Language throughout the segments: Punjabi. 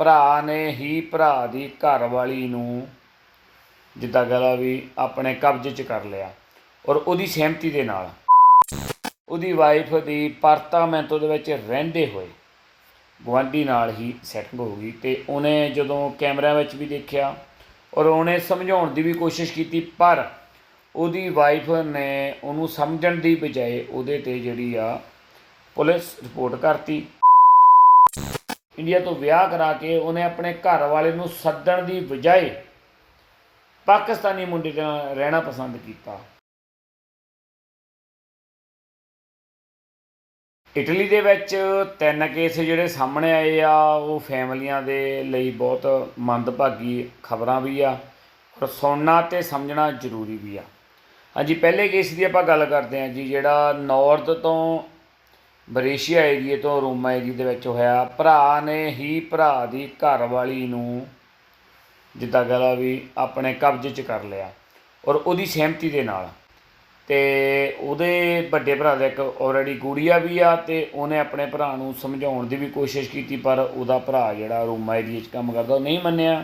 ਭਰਾ ਨੇ ਹੀ ਭਰਾ ਦੀ ਘਰ ਵਾਲੀ ਨੂੰ ਜਿੱਦਾਂ ਕਹਦਾ ਵੀ ਆਪਣੇ ਕਬਜ਼ੇ 'ਚ ਕਰ ਲਿਆ ਔਰ ਉਹਦੀ ਸਹਿਮਤੀ ਦੇ ਨਾਲ ਉਹਦੀ ਵਾਈਫ ਦੀ ਪਰਤਾਮੈਂਟੋ ਦੇ ਵਿੱਚ ਰਹਿੰਦੇ ਹੋਏ ਗੁਆਂਢੀ ਨਾਲ ਹੀ ਸੈਟਿੰਗ ਹੋ ਗਈ ਤੇ ਉਹਨੇ ਜਦੋਂ ਕੈਮਰਿਆਂ ਵਿੱਚ ਵੀ ਦੇਖਿਆ ਔਰ ਉਹਨੇ ਸਮਝਾਉਣ ਦੀ ਵੀ ਕੋਸ਼ਿਸ਼ ਕੀਤੀ, ਪਰ ਉਹਦੀ ਵਾਈਫ ਨੇ ਉਹਨੂੰ ਸਮਝਣ ਦੀ ਬਜਾਏ ਉਹਦੇ ਤੇ ਜਿਹੜੀ ਆ ਪੁਲਿਸ ਰਿਪੋਰਟ ਕਰਤੀ। ਇੰਡੀਆ ਤੋਂ ਵਿਆਹ ਕਰਾ ਕੇ ਉਹਨੇ ਆਪਣੇ ਘਰ ਵਾਲੇ ਨੂੰ ਸੱਦਣ ਦੀ ਬਜਾਏ ਪਾਕਿਸਤਾਨੀ ਮੁੰਡੇ ਨਾਲ ਰਹਿਣਾ ਪਸੰਦ ਕੀਤਾ। ਇਟਲੀ ਦੇ ਵਿੱਚ ਤਿੰਨ ਕੇਸ ਜਿਹੜੇ ਸਾਹਮਣੇ ਆਏ ਆ, ਉਹ ਫੈਮਲੀਆਂ ਦੇ ਲਈ ਬਹੁਤ ਮੰਦਭਾਗੀ ਖਬਰਾਂ ਵੀ ਆ ਔਰ ਸੁਣਨਾ ਤੇ ਸਮਝਣਾ ਜ਼ਰੂਰੀ ਵੀ ਆ। ਹਾਂਜੀ, ਪਹਿਲੇ ਕੇਸ ਦੀ ਆਪਾਂ ਗੱਲ ਕਰਦੇ ਹਾਂ ਜੀ, ਜਿਹੜਾ ਨਾਰਥ ਤੋਂ ਬਰੇਸ਼ੀਆ ਏਰੀਏ ਤੋਂ ਰੋਮਾ ਏਰੀਏ ਦੇ ਵਿੱਚ ਹੋਇਆ। ਭਰਾ ਨੇ ਹੀ ਭਰਾ ਦੀ ਘਰ ਵਾਲੀ ਨੂੰ ਜਿੱਦਾਂ ਕਹਦਾ ਵੀ ਆਪਣੇ ਕਬਜ਼ੇ 'ਚ ਕਰ ਲਿਆ ਔਰ ਉਹਦੀ ਸਹਿਮਤੀ ਦੇ ਨਾਲ। ਤੇ ਉਹਦੇ ਵੱਡੇ ਭਰਾ ਦਾ ਇੱਕ ਆਲਰੇਡੀ ਗੁੜੀਆ ਵੀ ਆ ਤੇ ਉਹਨੇ ਆਪਣੇ ਭਰਾ ਨੂੰ ਸਮਝਾਉਣ ਦੀ ਵੀ ਕੋਸ਼ਿਸ਼ ਕੀਤੀ, ਪਰ ਉਹਦਾ ਭਰਾ ਜਿਹੜਾ ਰੋਮਾ ਏਰੀਏ 'ਚ ਕੰਮ ਕਰਦਾ ਉਹ ਨਹੀਂ ਮੰਨਿਆ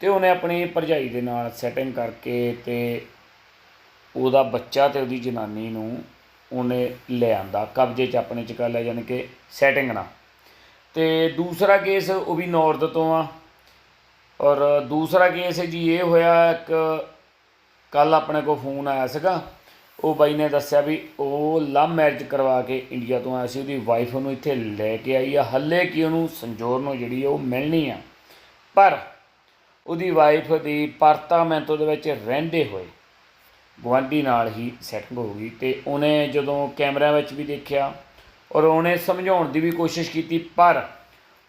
ਤੇ ਉਹਨੇ ਆਪਣੀ ਭਰਜਾਈ ਦੇ ਨਾਲ ਸੈਟਿੰਗ ਕਰਕੇ ਤੇ ਉਹਦਾ ਬੱਚਾ ਤੇ ਉਹਦੀ ਜਨਾਨੀ ਨੂੰ ਉਹਨੇ ਲੈ ਆਂਦਾ, ਕਬਜ਼ੇ 'ਚ ਆਪਣੇ 'ਚ ਕਰ ਲਿਆ, ਯਾਨੀ ਕਿ ਸੈਟਿੰਗ ਨਾਲ। ਤੇ ਦੂਸਰਾ ਕੇਸ ਉਹ ਵੀ ਨਾਰਥ ਤੋਂ ਆ। ਔਰ ਦੂਸਰਾ ਕੇਸ ਜੀ ਇਹ ਹੋਇਆ, ਇੱਕ ਕੱਲ ਆਪਣੇ ਕੋਲ ਫੋਨ ਆਇਆ ਸੀਗਾ। ਉਹ ਬਾਈ ਨੇ ਦੱਸਿਆ ਵੀ ਉਹ ਲਵ ਮੈਰਿਜ ਕਰਵਾ ਕੇ ਇੰਡੀਆ ਤੋਂ ਆਇਆ ਸੀ, ਉਹਦੀ ਵਾਈਫ ਉਹਨੂੰ ਇੱਥੇ ਲੈ ਕੇ ਆਈ ਆ। ਹੱਲੇ ਕਿ ਉਹਨੂੰ ਸੰਜੋਰ ਨੂੰ ਜਿਹੜੀ ਆ ਉਹ ਮਿਲਣੀ ਆ। ਪਰ ਉਹਦੀ ਵਾਈਫ ਦੀ ਪਰਤਾਮੈਂਟੋ ਦੇ ਵਿੱਚ ਰਹਿੰਦੇ ਹੋਏ ਗੁਆਂਢੀ ਨਾਲ ਹੀ ਸੈਟਿੰਗ ਹੋ ਗਈ ਤੇ ਉਹਨੇ ਜਦੋਂ ਕੈਮਰਿਆਂ ਵਿੱਚ ਵੀ ਦੇਖਿਆ ਔਰ ਉਹਨੇ ਸਮਝਾਉਣ ਦੀ ਵੀ ਕੋਸ਼ਿਸ਼ ਕੀਤੀ, ਪਰ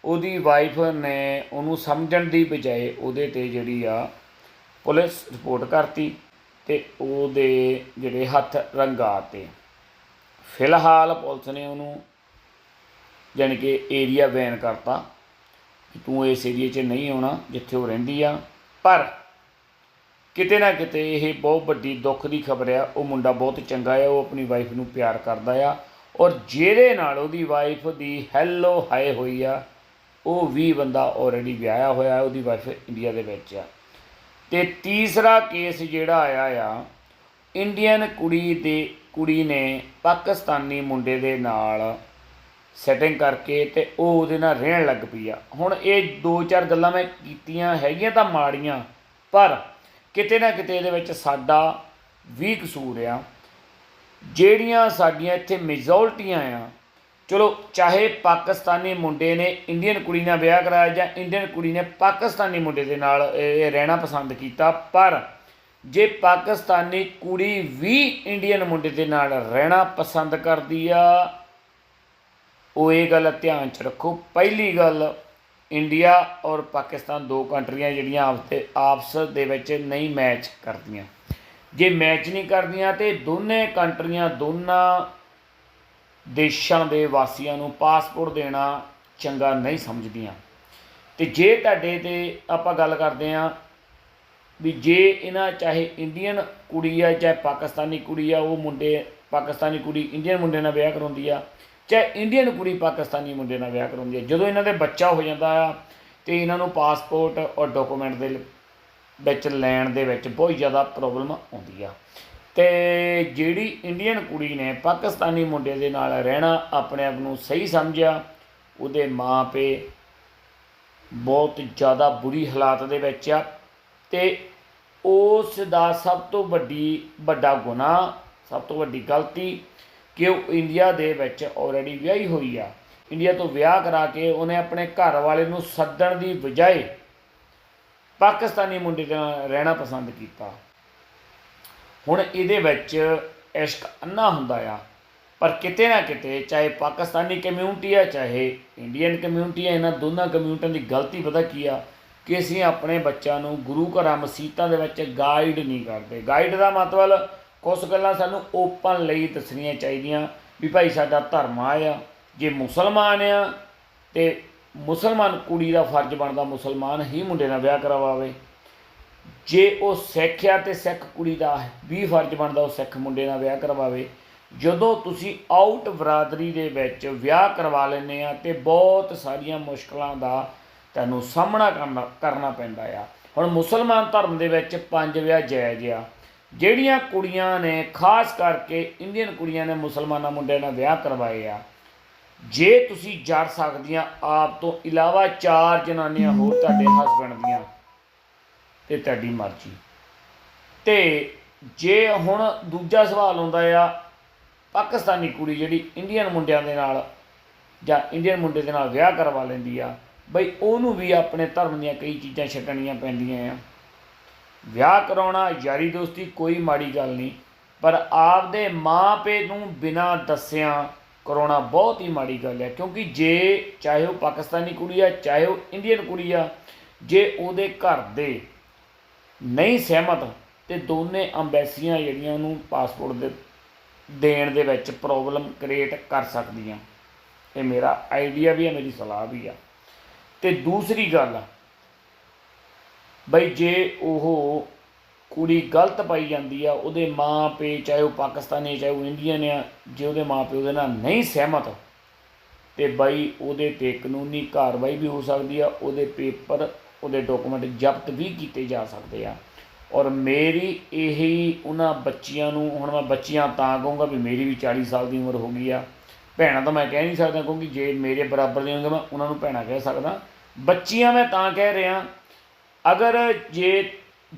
ਉਹਦੀ ਵਾਈਫ ਨੇ ਉਹਨੂੰ ਸਮਝਣ ਦੀ ਬਜਾਏ ਉਹਦੇ ਤੇ ਜਿਹੜੀ ਆ ਪੁਲਿਸ ਰਿਪੋਰਟ ਕਰਤੀ ਤੇ ਉਹਦੇ ਜਿਹੜੇ ਹੱਥ ਰੰਗਾਤੇ। ਫਿਲਹਾਲ ਪੁਲਿਸ ਨੇ ਉਹਨੂੰ ਜਾਣੀ ਕਿ ਏਰੀਆ ਬੈਨ ਕਰਤਾ ਤੂੰ ਇਸ ਏਰੀਏ 'ਚ ਨਹੀਂ ਆਉਣਾ ਜਿੱਥੇ ਉਹ ਰਹਿੰਦੀ ਆ, ਪਰ ਕਿਤੇ ਨਾ ਕਿਤੇ ਇਹ ਬਹੁਤ ਵੱਡੀ ਦੁੱਖ ਦੀ ਖਬਰ ਆ। ਉਹ ਮੁੰਡਾ ਬਹੁਤ ਚੰਗਾ ਆ, ਉਹ ਆਪਣੀ ਵਾਈਫ ਨੂੰ ਪਿਆਰ ਕਰਦਾ ਆ। ਔਰ ਜਿਹਦੇ ਨਾਲ ਉਹਦੀ ਵਾਈਫ ਦੀ ਹੈਲੋ ਹਾਏ ਹੋਈ ਆ, ਉਹ ਵੀ ਬੰਦਾ ਆਲਰੇਡੀ ਵਿਆਹਿਆ ਹੋਇਆ ਉਹਦੀ ਵਾਈਫ ਇੰਡੀਆ ਦੇ ਵਿੱਚ ਆ। ਤੇ ਤੀਸਰਾ ਕੇਸ ਜਿਹੜਾ ਆਇਆ ਆ ਇੰਡੀਅਨ ਕੁੜੀ ਦੇ, ਕੁੜੀ ਨੇ ਪਾਕਿਸਤਾਨੀ ਮੁੰਡੇ ਦੇ ਨਾਲ ਸੈਟਿੰਗ ਕਰਕੇ ਤੇ ਉਹ ਉਹਦੇ ਨਾਲ ਰਹਿਣ ਲੱਗ ਪਈ ਆ। ਹੁਣ ਇਹ ਦੋ ਚਾਰ ਗੱਲਾਂ ਮੈਂ ਕੀਤੀਆਂ ਹੈਗੀਆਂ ਤਾਂ ਮਾੜੀਆਂ, ਪਰ ਕਿਤੇ ਨਾ ਕਿਤੇ ਇਹਦੇ ਵਿੱਚ ਸਾਡਾ ਵੀ ਕਸੂਰ ਆ। ਜਿਹੜੀਆਂ ਸਾਡੀਆਂ ਇੱਥੇ ਮੈਜੋਰਟੀਆਂ ਆ, ਚਲੋ ਚਾਹੇ ਪਾਕਿਸਤਾਨੀ ਮੁੰਡੇ ਨੇ ਇੰਡੀਅਨ ਕੁੜੀ ਨਾਲ ਵਿਆਹ ਕਰਾਇਆ ਜਾਂ ਇੰਡੀਅਨ ਕੁੜੀ ਨੇ ਪਾਕਿਸਤਾਨੀ ਮੁੰਡੇ ਦੇ ਨਾਲ ਇਹ ਰਹਿਣਾ ਪਸੰਦ ਕੀਤਾ, ਪਰ ਜੇ ਪਾਕਿਸਤਾਨੀ ਕੁੜੀ ਵੀ ਇੰਡੀਅਨ ਮੁੰਡੇ ਦੇ ਨਾਲ ਰਹਿਣਾ ਪਸੰਦ ਕਰਦੀ ਆ, ਉਹ ਇਹ ਗੱਲ ਧਿਆਨ 'ਚ ਰੱਖੋ। ਪਹਿਲੀ ਗੱਲ ਇੰਡੀਆ ਔਰ ਪਾਕਿਸਤਾਨ ਦੋ ਕੰਟਰੀਆਂ ਜਿਹੜੀਆਂ ਆਪਸ ਤੇ ਆਪਸ ਦੇ ਵਿੱਚ ਨਹੀਂ ਮੈਚ ਕਰਦੀਆਂ। ਜੇ ਮੈਚ ਨਹੀਂ ਕਰਦੀਆਂ ਤੇ ਦੋਨੇ ਕੰਟਰੀਆਂ ਦੋਨਾਂ ਦੇਸ਼ਾਂ ਦੇ ਵਾਸੀਆਂ ਨੂੰ ਪਾਸਪੋਰਟ ਦੇਣਾ ਚੰਗਾ ਨਹੀਂ ਸਮਝਦੀਆਂ। ਤੇ ਜੇ ਤੁਹਾਡੇ ਤੇ ਆਪਾਂ ਗੱਲ ਕਰਦੇ ਆ ਵੀ ਜੇ ਇਹਨਾਂ ਚਾਹੇ ਇੰਡੀਅਨ ਕੁੜੀ ਆ, ਚਾਹੇ ਪਾਕਿਸਤਾਨੀ ਕੁੜੀ ਆ, ਉਹ ਮੁੰਡੇ, ਪਾਕਿਸਤਾਨੀ ਕੁੜੀ, ਇੰਡੀਅਨ ਮੁੰਡੇ ਨਾਲ ਵਿਆਹ ਕਰਾਉਂਦੀ ਆ ਚਾਹੇ ਇੰਡੀਅਨ ਕੁੜੀ ਪਾਕਿਸਤਾਨੀ ਮੁੰਡੇ ਨਾਲ ਵਿਆਹ ਕਰਾਉਂਦੀ ਆ ਜਦੋਂ ਇਹਨਾਂ ਦੇ ਬੱਚਾ ਹੋ ਜਾਂਦਾ ਆ ਤੇ ਇਹਨਾਂ ਨੂੰ ਪਾਸਪੋਰਟ ਔਰ ਡਾਕੂਮੈਂਟ ਦੇ ਵਿੱਚ ਲੈਣ ਦੇ ਵਿੱਚ ਬਹੁਤ ਜ਼ਿਆਦਾ ਪ੍ਰੋਬਲਮ ਆਉਂਦੀ ਆ। ਤੇ ਜਿਹੜੀ ਇੰਡੀਅਨ ਕੁੜੀ ਨੇ ਪਾਕਿਸਤਾਨੀ ਮੁੰਡੇ ਦੇ ਨਾਲ ਰਹਿਣਾ ਆਪਣੇ ਆਪ ਨੂੰ ਸਹੀ ਸਮਝਿਆ, ਉਹਦੇ ਮਾਂ ਪੇ ਬਹੁਤ ਜ਼ਿਆਦਾ ਬੁਰੀ ਹਾਲਾਤ ਦੇ ਵਿੱਚ ਆ ਤੇ ਉਸ ਦਾ ਸਭ ਤੋਂ ਵੱਡੀ, ਵੱਡਾ ਗੁਨਾਹ, ਸਭ ਤੋਂ ਵੱਡੀ ਗਲਤੀ ਕਿ ਉਹ ਇੰਡੀਆ ਦੇ ਵਿੱਚ ਆਲਰੇਡੀ ਵਿਆਹੀ ਹੋਈ ਆ। ਇੰਡੀਆ ਤੋਂ ਵਿਆਹ ਕਰਾ ਕੇ ਉਹਨੇ ਆਪਣੇ ਘਰ ਵਾਲੇ ਨੂੰ ਸੱਦਣ ਦੀ ਬਜਾਏ ਪਾਕਿਸਤਾਨੀ ਮੁੰਡੇ ਦੇ ਨਾਲ ਰਹਿਣਾ ਪਸੰਦ ਕੀਤਾ। ਹੁਣ ਇਹਦੇ ਵਿੱਚ ਇਸ਼ਕ ਅੰਨਾ ਹੁੰਦਾ ਆ, ਪਰ ਕਿਤੇ ਨਾ ਕਿਤੇ ਚਾਹੇ ਪਾਕਿਸਤਾਨੀ ਕਮਿਊਨਿਟੀ ਆ, ਚਾਹੇ ਇੰਡੀਅਨ ਕਮਿਊਨਿਟੀ ਆ, ਇਹਨਾਂ ਦੋਨਾਂ ਕਮਿਊਨਿਟੀਆਂ ਦੀ ਗਲਤੀ ਪਤਾ ਕੀ ਆ ਕਿ ਅਸੀਂ ਆਪਣੇ ਬੱਚਿਆਂ ਨੂੰ ਗੁਰੂ ਘਰਾਂ ਮਸਜਿਦਾਂ ਦੇ ਵਿੱਚ ਗਾਈਡ ਨਹੀਂ ਕਰਦੇ। ਗਾਈਡ ਦਾ ਮਤਲਬ ਕੁਝ ਗੱਲਾਂ ਸਾਨੂੰ ਓਪਨ ਲਈ ਦੱਸਣੀਆਂ ਚਾਹੀਦੀਆਂ ਵੀ ਭਾਈ ਸਾਡਾ ਧਰਮ ਆ ਆ ਜੇ ਮੁਸਲਮਾਨ ਆ ਤੇ ਮੁਸਲਮਾਨ ਕੁੜੀ ਦਾ ਫਰਜ਼ ਬਣਦਾ ਮੁਸਲਮਾਨ ਹੀ ਮੁੰਡੇ ਨਾਲ ਵਿਆਹ ਕਰਵਾਵੇ। ਜੇ ਉਹ ਸਿੱਖ ਆ ਤੇ ਸਿੱਖ ਕੁੜੀ ਦਾ ਵੀ ਫਰਜ਼ ਬਣਦਾ ਉਹ ਸਿੱਖ ਮੁੰਡੇ ਨਾਲ ਵਿਆਹ ਕਰਵਾਵੇ। ਜਦੋਂ ਤੁਸੀਂ ਆਊਟ ਬਰਾਦਰੀ ਦੇ ਵਿੱਚ ਵਿਆਹ ਕਰਵਾ ਲੈਂਦੇ ਆ ਤੇ ਬਹੁਤ ਸਾਰੀਆਂ ਮੁਸ਼ਕਲਾਂ ਦਾ ਤੁਹਾਨੂੰ ਸਾਹਮਣਾ ਕਰਨਾ ਕਰਨਾ ਪੈਂਦਾ ਆ। ਹੁਣ ਮੁਸਲਮਾਨ ਧਰਮ ਦੇ ਵਿੱਚ ਪੰਜ ਵਿਆਹ ਜਾਇਜ਼ ਆ। ਜਿਹੜੀਆਂ ਕੁੜੀਆਂ ਨੇ, ਖਾਸ ਕਰਕੇ ਇੰਡੀਅਨ ਕੁੜੀਆਂ ਨੇ, ਮੁਸਲਮਾਨਾਂ ਮੁੰਡਿਆਂ ਨਾਲ ਵਿਆਹ ਕਰਵਾਏ ਆ, ਜੇ ਤੁਸੀਂ ਜਰ ਸਕਦੀਆਂ ਆਪ ਤੋਂ ਇਲਾਵਾ ਚਾਰ ਜਨਾਨੀਆਂ ਹੋਰ ਤੁਹਾਡੇ ਹਸਬੰਡ ਦੀਆਂ ਤੇ ਤੁਹਾਡੀ ਮਰਜ਼ੀ। ਤੇ ਜੇ ਹੁਣ ਦੂਜਾ ਸਵਾਲ ਆਉਂਦਾ ਆ, ਪਾਕਿਸਤਾਨੀ ਕੁੜੀ ਜਿਹੜੀ ਇੰਡੀਅਨ ਮੁੰਡਿਆਂ ਦੇ ਨਾਲ ਜਾਂ ਇੰਡੀਅਨ ਮੁੰਡੇ ਦੇ ਨਾਲ ਵਿਆਹ ਕਰਵਾ ਲੈਂਦੀ ਆ, ਬਈ ਉਹਨੂੰ ਵੀ ਆਪਣੇ ਧਰਮ ਦੀਆਂ ਕਈ ਚੀਜ਼ਾਂ ਛੱਡਣੀਆਂ ਪੈਂਦੀਆਂ ਆ। ਵਿਆਹ ਕਰਾਉਣਾ, ਯਾਰੀ ਦੋਸਤੀ ਕੋਈ ਮਾੜੀ ਗੱਲ ਨਹੀਂ, ਪਰ ਆਪਦੇ ਮਾਪੇ ਨੂੰ ਬਿਨਾਂ ਦੱਸਿਆਂ ਕਰਾਉਣਾ ਬਹੁਤ ਹੀ ਮਾੜੀ ਗੱਲ ਹੈ, ਕਿਉਂਕਿ ਜੇ ਚਾਹੇ ਉਹ ਪਾਕਿਸਤਾਨੀ ਕੁੜੀ ਆ, ਚਾਹੇ ਉਹ ਇੰਡੀਅਨ ਕੁੜੀ ਆ, ਜੇ ਉਹਦੇ ਘਰ ਦੇ ਨਹੀਂ ਸਹਿਮਤ ਤੇ ਦੋਨੇ ਅੰਬੈਸੀਆਂ ਜਿਹੜੀਆਂ ਉਹਨੂੰ ਪਾਸਪੋਰਟ ਦੇ ਦੇਣ ਦੇ ਵਿੱਚ ਪ੍ਰੋਬਲਮ ਕ੍ਰੀਏਟ ਕਰ ਸਕਦੀਆਂ। ਇਹ ਮੇਰਾ ਆਈਡੀਆ ਵੀ ਹੈ, ਮੇਰੀ ਸਲਾਹ ਵੀ ਆ। ਤੇ ਦੂਸਰੀ ਗੱਲ ਬਈ ਜੇ ਉਹ ਕੁੜੀ ਗਲਤ ਪਾਈ ਜਾਂਦੀ ਆ, ਉਹਦੇ ਮਾਂ ਪੇ ਚਾਹੇ ਉਹ ਪਾਕਿਸਤਾਨੀ ਚਾਹੇ ਉਹ ਇੰਡੀਅਨ ਆ, ਜੇ ਉਹਦੇ ਮਾਂ ਪਿਓ ਉਹਦੇ ਨਾਲ ਨਹੀਂ ਸਹਿਮਤ, ਤੇ ਬਈ ਉਹਦੇ ਤੇ ਕਾਨੂੰਨੀ ਕਾਰਵਾਈ ਵੀ ਹੋ ਸਕਦੀ ਆ, ਉਹਦੇ ਪੇਪਰ, ਉਹਦੇ ਡਾਕੂਮੈਂਟ ਜ਼ਬਤ ਵੀ ਕੀਤੇ ਜਾ ਸਕਦੇ ਆ। ਔਰ ਮੇਰੀ ਇਹੀ ਉਹਨਾਂ ਬੱਚੀਆਂ ਨੂੰ, ਹੁਣ ਮੈਂ ਬੱਚੀਆਂ ਤਾਂ ਕਹੂੰਗਾ ਵੀ ਮੇਰੀ ਵੀ 40 ਸਾਲ ਦੀ ਉਮਰ ਹੋ ਗਈ ਆ। ਭੈਣਾਂ ਤਾਂ ਮੈਂ ਕਹਿ ਨਹੀਂ ਸਕਦਾ ਕਿਉਂਕਿ ਜੇ ਮੇਰੇ ਬਰਾਬਰ ਦੇ ਹੋਣਗੀਆਂ, ਮੈਂ ਉਹਨਾਂ ਨੂੰ ਭੈਣਾਂ ਕਹਿ ਸਕਦਾ। ਬੱਚੀਆਂ ਮੈਂ ਤਾਂ ਕਹਿ ਰਿਹਾ ਅਗਰ ਜੇ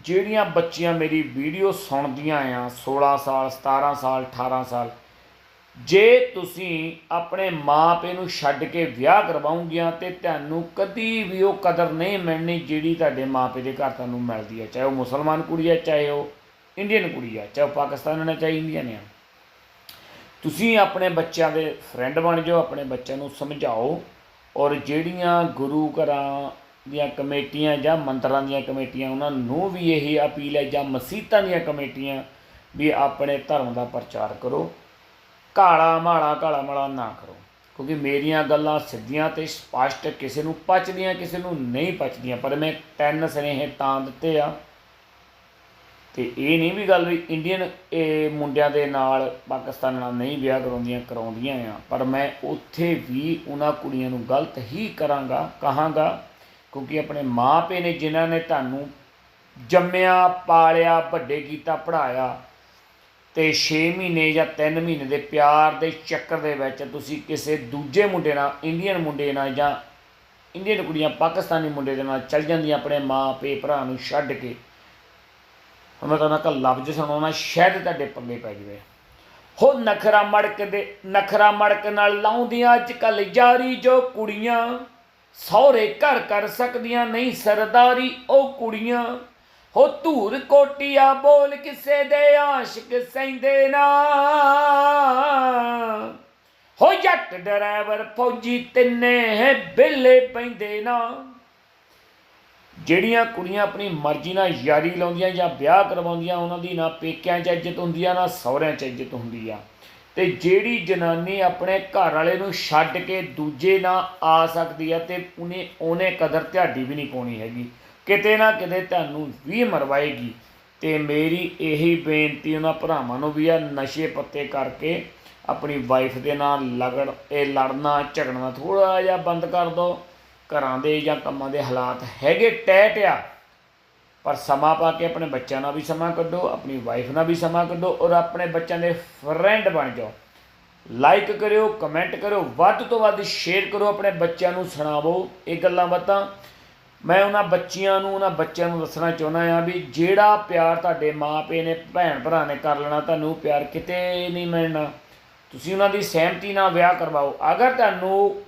ਜਿਹੜੀਆਂ ਬੱਚੀਆਂ ਮੇਰੀ ਵੀਡੀਓ ਸੁਣਦੀਆਂ ਆ 16 ਸਾਲ 17 ਸਾਲ 18 ਸਾਲ, ਜੇ ਤੁਸੀਂ ਆਪਣੇ ਮਾਪੇ ਨੂੰ ਛੱਡ ਕੇ ਵਿਆਹ ਕਰਵਾਉਂਗੀਆਂ ਤੇ ਤੁਹਾਨੂੰ ਕਦੀ ਵੀ ਉਹ ਕਦਰ ਨਹੀਂ ਮਿਲਣੀ ਜਿਹੜੀ ਤੁਹਾਡੇ ਮਾਪੇ ਦੇ ਘਰ ਤੁਹਾਨੂੰ ਮਿਲਦੀ ਹੈ ਚਾਹੇ ਉਹ ਮੁਸਲਮਾਨ ਕੁੜੀ ਹੈ ਚਾਹੇ ਉਹ ਇੰਡੀਅਨ ਕੁੜੀ ਹੈ ਚਾਹੇ ਉਹ ਪਾਕਿਸਤਾਨ ਨੇ, ਚਾਹੇ ਇੰਡੀਅਨ ਹੈ ਤੁਸੀਂ ਆਪਣੇ ਬੱਚਿਆਂ ਦੇ ਫਰੈਂਡ ਬਣ ਜਾਓ, ਆਪਣੇ ਬੱਚਿਆਂ ਨੂੰ ਸਮਝਾਓ ਔਰ ਜਿਹੜੀਆਂ ਗੁਰੂ ਘਰਾਂ ਦੀਆਂ ਕਮੇਟੀਆਂ ਜਾਂ ਮੰਤਰਾਂ ਦੀਆਂ ਕਮੇਟੀਆਂ, ਉਹਨਾਂ ਨੂੰ ਵੀ ਇਹ ਅਪੀਲ ਹੈ ਜਾਂ ਮਸੀਤਾਂ ਦੀਆਂ ਕਮੇਟੀਆਂ ਵੀ ਆਪਣੇ ਧਰਮ ਦਾ ਪ੍ਰਚਾਰ ਕਰੋ। ਕਾਲਾ ਮਾਲਾ ਕਾਲਾ ਮਾਲਾ ਨਾ ਕਰੋ। ਕਿਉਂਕਿ ਮੇਰੀਆਂ ਗੱਲਾਂ ਸਿੱਧੀਆਂ ਤੇ ਸਪਸ਼ਟ ਕਿਸੇ ਨੂੰ ਪਚਦੀਆਂ, ਕਿਸੇ ਨੂੰ ਨਹੀਂ ਪਚਦੀਆਂ, ਪਰ ਮੈਂ ਤਿੰਨ ਸਨੇਹ ਤਾਂ ਦਿੱਤੇ ਆ। ਤੇ ਇਹ ਨਹੀਂ ਵੀ ਗੱਲ ਵੀ ਇੰਡੀਅਨ ਇਹ ਮੁੰਡਿਆਂ ਦੇ ਨਾਲ ਪਾਕਿਸਤਾਨ ਨਾਲ ਨਹੀਂ ਵਿਆਹ ਕਰਾਉਂਦੀਆਂ ਕਰਾਉਂਦੀਆਂ ਆ, ਪਰ ਮੈਂ ਉੱਥੇ ਵੀ ਉਹਨਾਂ ਕੁੜੀਆਂ ਨੂੰ ਗਲਤ ਹੀ ਕਰਾਂਗਾ, ਕਹਾਂਗਾ ਕਿਉਂਕਿ ਆਪਣੇ ਮਾਪੇ ਨੇ ਜਿਨ੍ਹਾਂ ਨੇ ਤੁਹਾਨੂੰ ਜੰਮਿਆ, ਪਾਲਿਆ, ਵੱਡੇ ਕੀਤਾ ਪੜਾਇਆ ਤੇ 6 ਮਹੀਨੇ ਜਾਂ 3 ਮਹੀਨੇ ਦੇ ਪਿਆਰ ਦੇ ਚੱਕਰ ਦੇ ਵਿੱਚ ਤੁਸੀਂ ਕਿਸੇ ਦੂਜੇ ਮੁੰਡੇ ਨਾਲ, ਇੰਡੀਅਨ ਮੁੰਡੇ ਨਾਲ ਜਾਂ ਇੰਡੀਅਨ ਕੁੜੀਆਂ ਪਾਕਿਸਤਾਨੀ ਮੁੰਡੇ ਦੇ ਨਾਲ ਚੱਲ ਜਾਂਦੀਆਂ ਆਪਣੇ ਮਾਪੇ ਭਰਾ ਨੂੰ ਛੱਡ ਕੇ। ਹੁਣ ਮੈਂ ਤੁਹਾਨੂੰ ਇੱਕ ਲਫ਼ਜ਼ ਸੁਣਾਉਣਾ, ਸ਼ਾਇਦ ਤੁਹਾਡੇ ਪੱਲੇ ਪੈ ਜਾਵੇ। ਹੋ ਨਖਰਾ ਮੜਕ ਦੇ, ਨਖਰਾ ਮੜਕ ਨਾਲ ਲਾਉਂਦੀਆਂ ਅੱਜ ਕੱਲ ਯਾਰੀ ਜੋ ਕੁੜੀਆਂ। ਸਹੁਰੇ ਘਰ ਕਰ ਸਕਦੀਆਂ ਨਹੀਂ ਸਰਦਾਰੀ, ਉਹ ਕੁੜੀਆਂ। ਹੋ ਧੂਰ ਕੋਟੀਆਂ ਬੋਲ ਕਿਸੇ ਦੇ ਆਸ਼ਿਕ ਸੈਂਦੇ ਨਾ। ਹੋ ਜੱਟ ਡਰਾਈਵਰ ਫੌਜੀ ਤਿੰਨੇ ਹੈ ਬਿੱਲੇ ਪੈਂਦੇ ਨਾ। ਜਿਹੜੀਆਂ ਕੁੜੀਆਂ ਆਪਣੀ ਮਰਜ਼ੀ ਨਾਲ ਯਾਰੀ ਲਾਉਂਦੀਆਂ ਜਾਂ ਵਿਆਹ ਕਰਵਾਉਂਦੀਆਂ, ਉਹਨਾਂ ਦੀ ਨਾ ਪੇਕਿਆਂ 'ਚ ਇੱਜ਼ਤ ਹੁੰਦੀ ਆ, ਨਾ ਸਹੁਰਿਆਂ 'ਚ ਇੱਜ਼ਤ ਹੁੰਦੀ ਆ। ਤੇ ਜਿਹੜੀ ਜਨਾਨੀ ਆਪਣੇ ਘਰ ਵਾਲੇ ਨੂੰ ਛੱਡ ਕੇ ਦੂਜੇ ਨਾਲ ਆ ਸਕਦੀ ਆ ਤੇ ਉਹਨੇ ਉਹਨੇ ਕਦਰ ਤੁਹਾਡੀ ਵੀ ਨਹੀਂ ਪਾਉਣੀ ਹੈਗੀ। ਕਿਤੇ ਨਾ ਕਿਤੇ ਤੁਹਾਨੂੰ ਵੀ ਮਰਵਾਏਗੀ। ਤੇ ਮੇਰੀ ਇਹੀ ਬੇਨਤੀ ਉਹਨਾਂ ਭਰਾਵਾਂ ਨੂੰ ਵੀ ਆ, ਨਸ਼ੇ ਪੱਤੇ ਕਰਕੇ ਆਪਣੀ ਵਾਈਫ ਦੇ ਨਾਲ ਲਗੜ, ਇਹ ਲੜਨਾ, ਝਗੜਨਾ ਥੋੜਾ ਜਿਹਾ ਬੰਦ ਕਰ ਦਿਓ। ਘਰਾਂ ਦੇ ਜਾਂ ਕੰਮਾਂ ਦੇ ਹਾਲਾਤ ਹੈਗੇ ਟੈਟ ਆ। ਪਰ ਸਮਾਂ ਪਾ ਕੇ ਆਪਣੇ ਬੱਚਿਆਂ ਨਾਲ ਵੀ ਸਮਾਂ ਕੱਢੋ, ਆਪਣੀ ਵਾਈਫ ਨਾਲ ਵੀ ਸਮਾਂ ਕੱਢੋ ਔਰ ਆਪਣੇ ਬੱਚਿਆਂ ਦੇ ਫਰੈਂਡ ਬਣ ਜਾਓ। ਲਾਈਕ ਕਰਿਓ ਕਮੈਂਟ ਕਰਿਓ, ਵੱਧ ਤੋਂ ਵੱਧ ਸ਼ੇਅਰ ਕਰੋ ਆਪਣੇ ਬੱਚਿਆਂ ਨੂੰ, ਸੁਣਾਵੋ ਇਹ ਗੱਲਾਂ ਬਾਤਾਂ। ਮੈਂ ਉਹਨਾਂ ਬੱਚਿਆਂ ਨੂੰ, ਉਹਨਾਂ ਬੱਚਿਆਂ ਨੂੰ ਦੱਸਣਾ ਚਾਹੁੰਦਾ ਆ ਵੀ ਜਿਹੜਾ ਪਿਆਰ ਤੁਹਾਡੇ ਮਾਪੇ ਨੇ ਭੈਣ ਭਰਾ ਨੇ ਕਰ ਲੈਣਾ, ਤੁਹਾਨੂੰ ਪਿਆਰ ਕਿਤੇ ਨਹੀਂ ਮਿਲਣਾ। ਤੁਸੀਂ ਉਹਨਾਂ ਦੀ ਸਹਿਮਤੀ ਨਾਲ ਵਿਆਹ ਕਰਵਾਓ। ਅਗਰ ਤੁਹਾਨੂੰ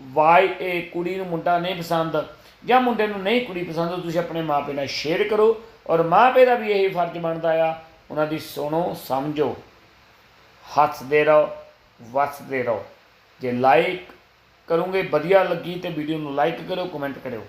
ਵਾਈ, ਇਹ ਕੁੜੀ ਨੂੰ ਮੁੰਡਾ ਨਹੀਂ ਪਸੰਦ ਜਾਂ ਮੁੰਡੇ ਨੂੰ ਨਹੀਂ ਕੁੜੀ ਪਸੰਦ, ਤੁਸੀਂ ਆਪਣੇ ਮਾਪੇ ਨਾਲ ਸ਼ੇਅਰ ਕਰੋ ਔਰ ਮਾਪੇ ਦਾ ਵੀ ਇਹੀ ਫਰਜ਼ ਬਣਦਾ ਆ, ਉਹਨਾਂ ਦੀ ਸੁਣੋ, ਸਮਝੋ। ਹੱਸਦੇ ਰਹੋ, ਵਸਦੇ ਰਹੋ। ਜੇ ਲਾਈਕ ਕਰੋਗੇ, ਵਧੀਆ ਲੱਗੀ ਤੇ ਵੀਡੀਓ ਨੂੰ ਲਾਈਕ ਕਰਿਓ ਕਮੈਂਟ ਕਰਿਓ।